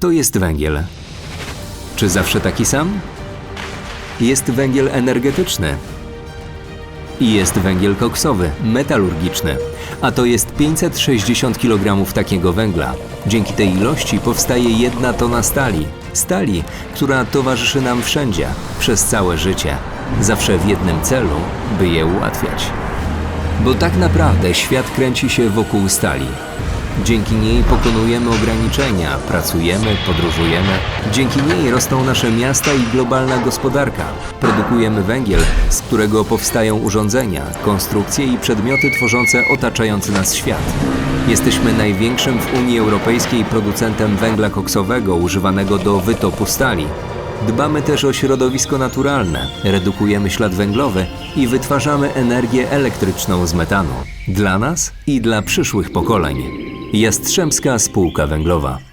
To jest węgiel. Czy zawsze taki sam? Jest węgiel energetyczny. I jest węgiel koksowy, metalurgiczny. A to jest 560 kg takiego węgla. Dzięki tej ilości powstaje jedna tona stali. Stali, która towarzyszy nam wszędzie, przez całe życie. Zawsze w jednym celu, by je ułatwiać. Bo tak naprawdę świat kręci się wokół stali. Dzięki niej pokonujemy ograniczenia, pracujemy, podróżujemy. Dzięki niej rosną nasze miasta i globalna gospodarka. Produkujemy węgiel, z którego powstają urządzenia, konstrukcje i przedmioty tworzące otaczający nas świat. Jesteśmy największym w Unii Europejskiej producentem węgla koksowego używanego do wytopu stali. Dbamy też o środowisko naturalne, redukujemy ślad węglowy i wytwarzamy energię elektryczną z metanu. Dla nas i dla przyszłych pokoleń. Jastrzębska Spółka Węglowa.